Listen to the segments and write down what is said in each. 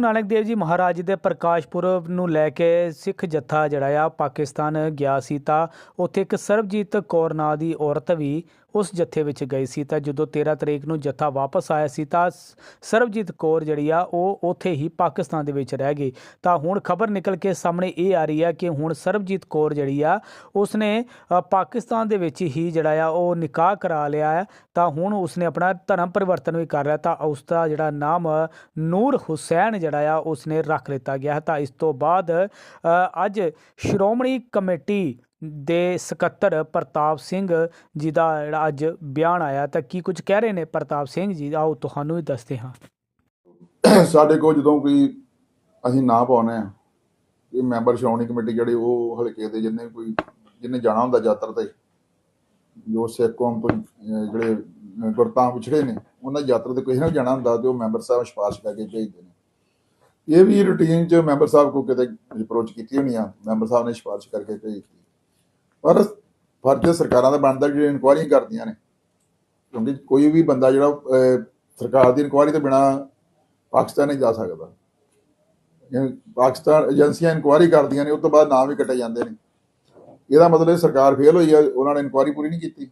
ਗੁਰੂ ਨਾਨਕ ਦੇਵ ਜੀ ਮਹਾਰਾਜ ਦੇ ਪ੍ਰਕਾਸ਼ ਪੁਰਬ ਨੂੰ ਲੈ ਕੇ ਸਿੱਖ ਜੱਥਾ ਜਿਹੜਾ ਆ, ਪਾਕਿਸਤਾਨ ਗਿਆ ਸੀ ਤਾਂ ਉੱਥੇ ਇੱਕ ਸਰਬਜੀਤ ਕੌਰ ਨਾਂ ਦੀ ਔਰਤ ਵੀ ਉਸ ਜੱਥੇ ਵਿੱਚ ਗਏ ਸੀ ਤਾਂ ਜਦੋਂ 13 ਤਰੀਕ ਨੂੰ ਜੱਥਾ ਵਾਪਸ ਆਇਆ ਸੀ ਤਾਂ ਸਰਬਜੀਤ ਕੌਰ ਜਿਹੜੀ ਆ, ਉਹ ਉੱਥੇ ਹੀ ਪਾਕਿਸਤਾਨ ਦੇ ਵਿੱਚ ਰਹਿ ਗਈ। ਤਾਂ ਹੁਣ ਖਬਰ ਨਿਕਲ ਕੇ ਸਾਹਮਣੇ ਇਹ ਆ ਰਹੀ ਹੈ ਕਿ ਹੁਣ ਸਰਬਜੀਤ ਕੌਰ ਜਿਹੜੀ ਆ, ਉਸਨੇ ਪਾਕਿਸਤਾਨ ਦੇ ਵਿੱਚ ਹੀ ਜਿਹੜਾ ਆ, ਉਹ ਨਿਕਾਹ ਕਰਾ ਲਿਆ ਹੈ। ਤਾਂ ਹੁਣ ਉਸਨੇ ਆਪਣਾ ਧਰਮ ਪਰਿਵਰਤਨ ਵੀ ਕਰ ਲਿਆ ਤਾਂ ਉਸ ਦਾ ਜਿਹੜਾ ਨਾਮ, ਨੂਰ ਹੁਸੈਨ ਜਿਹੜਾ ਆ, ਉਸਨੇ ਰੱਖ ਲਿੱਤਾ ਗਿਆ ਹੈ। ਤਾਂ ਇਸ ਤੋਂ ਬਾਅਦ ਅੱਜ ਸ਼੍ਰੋਮਣੀ ਕਮੇਟੀ ਦੇ ਸਕੱਤਰ ਪ੍ਰਤਾਪ ਸਿੰਘ ਜੀ ਦਾ ਜਿਹੜਾ ਅੱਜ ਬਿਆਨ ਆਇਆ, ਤਾਂ ਕੀ ਕੁਝ ਕਹਿ ਰਹੇ ਨੇ ਪ੍ਰਤਾਪ ਸਿੰਘ ਜੀ? ਆਓ ਤੁਹਾਨੂੰ ਵੀ ਦੱਸਦੇ ਹਾਂ। ਸਾਡੇ ਕੋਲ ਜਦੋਂ ਕੋਈ ਅਸੀਂ ਨਾ ਪਾਉਨੇ ਆ ਇਹ ਮੈਂਬਰ ਸ਼੍ਰੋਮਣੀ ਕਮੇਟੀ ਜਿਹੜੇ ਉਹ ਹਲਕੇ ਦੇ ਜਿੰਨੇ ਕੋਈ ਜਿਹਨੇ ਜਾਣਾ ਹੁੰਦਾ ਯਾਤਰਾ ਤੇ, ਜੋ ਸਿੱਖ ਕੌਮ ਤੋਂ ਜਿਹੜੇ ਗੁਰਤਾਂ ਵਿਛੜੇ ਨੇ, ਉਹਨਾਂ ਦੀ ਯਾਤਰਾ ਤੇ ਕਿਸੇ ਨੇ ਜਾਣਾ ਹੁੰਦਾ ਤੇ ਉਹ ਮੈਂਬਰ ਸਾਹਿਬ ਸਿਫਾਰਿਸ਼ ਕਰਕੇ ਭੇਜਦੇ ਨੇ। ਇਹ ਵੀ ਰੂਟੀਨ 'ਚ ਮੈਂਬਰ ਸਾਹਿਬ ਕੋ ਕਿਤੇ ਅਪਰੋਚ ਕੀਤੀ ਹੋਣੀ ਆ ਮੈਂਬਰ ਸਾਹਿਬ ਨੇ ਸਿਫਾਰਿਸ਼ ਕਰਕੇ ਭੇਜਤੀ ਪਰ ਫਰਜ਼ ਸਰਕਾਰਾਂ ਦਾ ਬਣਦਾ ਜਿਹੜੇ ਇਨਕੁਆਇਰੀ ਕਰਦੀਆਂ ਨੇ। ਕਿਉਂਕਿ ਕੋਈ ਵੀ ਬੰਦਾ ਜਿਹੜਾ ਸਰਕਾਰ ਦੀ ਇਨਕੁਆਇਰੀ ਤੋਂ ਬਿਨਾ ਪਾਕਿਸਤਾਨ ਨਹੀਂ ਜਾ ਸਕਦਾ। ਪਾਕਿਸਤਾਨ ਏਜੰਸੀਆਂ ਇਨਕੁਆਇਰੀ ਕਰਦੀਆਂ ਨੇ ਉਸ ਤੋਂ ਬਾਅਦ ਨਾਮ ਵੀ ਕੱਟੇ ਜਾਂਦੇ ਨੇ। ਇਹਦਾ ਮਤਲਬ ਸਰਕਾਰ ਫੇਲ ਹੋਈ ਹੈ ਉਹਨਾਂ ਨੇ ਇਨਕੁਆਇਰੀ ਪੂਰੀ ਨਹੀਂ ਕੀਤੀ।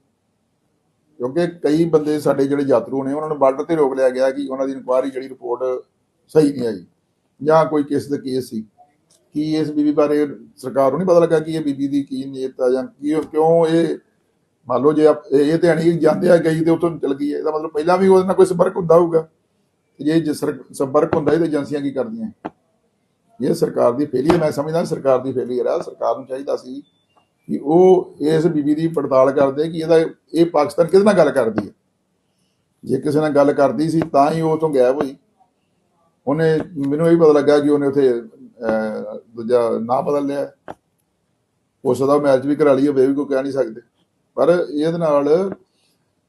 ਕਿਉਂਕਿ ਕਈ ਬੰਦੇ ਸਾਡੇ ਜਿਹੜੇ ਯਾਤਰੂ ਨੇ, ਉਹਨਾਂ ਨੂੰ ਬਾਰਡਰ ਤੇ ਰੋਕ ਲਿਆ ਗਿਆ ਕਿ ਉਹਨਾਂ ਦੀ ਇਨਕੁਆਇਰੀ ਜਿਹੜੀ ਰਿਪੋਰਟ ਸਹੀ ਨਹੀਂ ਆਈ। ਜਾਂ ਕੋਈ ਕਿਸ ਦੇ ਕੇਸ ਸੀ। ਕੀ ਇਸ ਬੀਬੀ ਬਾਰੇ ਸਰਕਾਰ ਨੂੰ ਨਹੀਂ ਪਤਾ ਲੱਗਾ ਕਿ ਇਹ ਬੀਬੀ ਦੀ ਕੀ ਨੀਅਤ ਆ ਜਾਂ ਕੀ ਕਿਉਂ ਇਹ ਮੰਨ ਲਓ ਜੇ ਇਹ ਤੇ ਨਹੀਂ ਜਾਂਦੇ ਆ ਗਈ ਤੇ ਉੱਥੋਂ ਚਲ ਗਈ ਇਹਦਾ ਮਤਲਬ ਪਹਿਲਾਂ ਵੀ ਉਹਦੇ ਨਾਲ ਕੋਈ ਸੰਪਰਕ ਹੁੰਦਾ ਹੋਊਗਾ। ਜੇ ਜੇ ਸੰਪਰਕ ਹੁੰਦਾ ਇਹ ਤੇ ਏਜੰਸੀਆਂ ਕੀ ਕਰਦੀਆਂ? ਇਹ ਸਰਕਾਰ ਦੀ ਫੇਲੀਅਰ ਮੈਂ ਸਮਝਦਾ ਸਰਕਾਰ ਦੀ ਫੇਲੀਅਰ ਆ। ਸਰਕਾਰ ਨੂੰ ਚਾਹੀਦਾ ਸੀ ਕਿ ਉਹ ਇਸ ਬੀਬੀ ਦੀ ਪੜਤਾਲ ਕਰਦੇ ਕਿ ਇਹਦਾ ਇਹ ਪਾਕਿਸਤਾਨ ਕਿਹਦੇ ਨਾਲ ਗੱਲ ਕਰਦੀ ਹੈ? ਜੇ ਕਿਸੇ ਨਾਲ ਗੱਲ ਕਰਦੀ ਸੀ ਤਾਂ ਹੀ ਉਹ ਤੋਂ ਗਾਇਬ ਹੋਈ। ਉਹਨੇ ਮੈਨੂੰ ਇਹ ਪਤਾ ਲੱਗਾ ਕਿ ਉਹਨੇ ਉੱਥੇ ਦੂਜਾ ਨਾਂ ਬਦਲ ਲਿਆ। ਉਸ ਦਾ ਮੈਚ ਵੀ ਕਰਾ ਲਈ ਹੋਵੇ ਵੀ ਕੋਈ ਕਹਿ ਨਹੀਂ ਸਕਦੇ। ਪਰ ਇਹਦੇ ਨਾਲ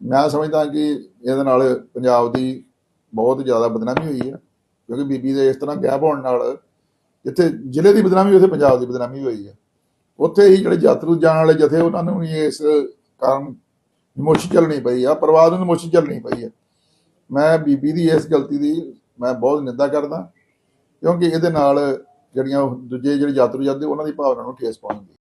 ਮੈਂ ਸਮਝਦਾ ਕਿ ਇਹਦੇ ਨਾਲ ਪੰਜਾਬ ਦੀ ਬਹੁਤ ਜ਼ਿਆਦਾ ਬਦਨਾਮੀ ਹੋਈ ਹੈ। ਕਿਉਂਕਿ ਬੀਬੀ ਦੇ ਇਸ ਤਰ੍ਹਾਂ ਗੈਪ ਹੋਣ ਨਾਲ ਜਿੱਥੇ ਜ਼ਿਲ੍ਹੇ ਦੀ ਬਦਨਾਮੀ, ਉੱਥੇ ਪੰਜਾਬ ਦੀ ਬਦਨਾਮੀ ਹੋਈ ਹੈ। ਉੱਥੇ ਹੀ ਜਿਹੜੇ ਯਾਤਰੂ ਜਾਣ ਵਾਲੇ ਜਥੇ, ਉਹਨਾਂ ਨੂੰ ਵੀ ਇਸ ਕਾਰਨ ਮੁਸ਼ਕਿਲ ਚੱਲਣੀ ਪਈ ਆ, ਪਰਿਵਾਰ ਨੂੰ ਮੁਸ਼ਕਿਲ ਚੱਲਣੀ ਪਈ ਹੈ ਮੈਂ ਬੀਬੀ ਦੀ ਇਸ ਗਲਤੀ ਦੀ ਮੈਂ ਬਹੁਤ ਨਿੰਦਾ ਕਰਦਾ, ਕਿਉਂਕਿ ਇਹਦੇ ਨਾਲ ਜਿਹੜੀਆਂ ਉਹ ਦੂਜੇ ਜਿਹੜੇ ਯਾਤਰੂ ਜਾਂਦੇ ਉਹਨਾਂ ਦੀ ਭਾਵਨਾ ਨੂੰ ਠੇਸ ਪਹੁੰਚਦੀ